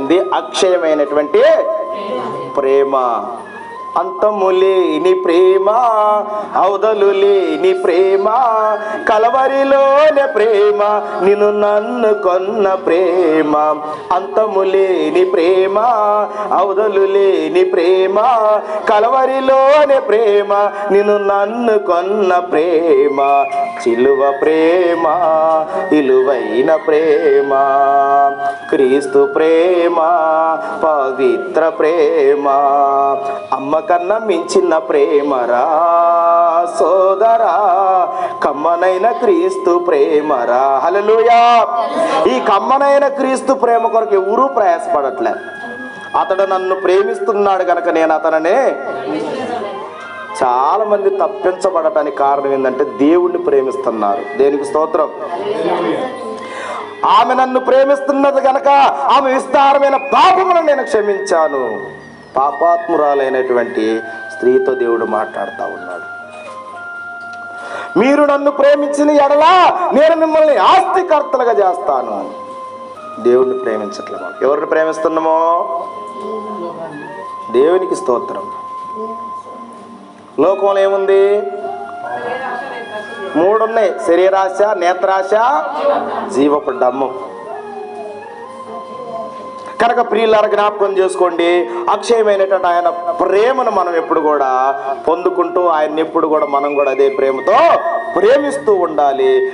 ఏంది అక్షయమైనటువంటి ప్రేమ. అంతము లేని ప్రేమ అవదలు లేని ప్రేమ కలవరిలోని ప్రేమ నిన్ను నన్ను కొన్న ప్రేమ. అంతము లేని ప్రేమ అవదలు లేని ప్రేమ కలవరిలోని ప్రేమ నిన్ను నన్ను కొన్న ప్రేమ. చిలువ ప్రేమ ఇలువైన ప్రేమ. క్రీస్తు ప్రేమ పవిత్ర ప్రేమ. అమ్మ కన్నా మించిన ప్రేమరా సోదరా. కమ్మనైన క్రీస్తు ప్రేమరా హలలుయా ఈ కమ్మనైన క్రీస్తు ప్రేమ కొరకు ఎవరూ ప్రయాసపడట్లే. అతడు నన్ను ప్రేమిస్తున్నాడు కనుక నేను అతననే చాలా మంది తప్పించబడటానికి కారణం ఏంటంటే దేవుణ్ణి ప్రేమిస్తున్నారు. దేనికి స్తోత్రం? ఆమె నన్ను ప్రేమిస్తున్నది గనక ఆమె విస్తారమైన పాపములను నేను క్షమించాను. పాపాత్మురాలైనటువంటి స్త్రీతో దేవుడు మాట్లాడుతూ ఉన్నాడు. మీరు నన్ను ప్రేమించిన ఎడలా నేను మిమ్మల్ని ఆస్తికర్తలుగా చేస్తాను. దేవుణ్ణి ప్రేమించట్లేదు ఎవరిని ప్రేమిస్తున్నామో? దేవునికి స్తోత్రం. లోకంలో ఏముంది? మూడు ఉన్నాయి శరీరాశ నేత్రాశ జీవపు డమ్ము. కనుక ప్రియులార జ్ఞాపకం చేసుకోండి. అక్షయమైనటువంటి ఆయన ప్రేమను మనం ఎప్పుడు కూడా పొందుకుంటూ ఆయన్ని ఎప్పుడు కూడా మనం కూడా అదే ప్రేమతో ప్రేమిస్తూ ఉండాలి.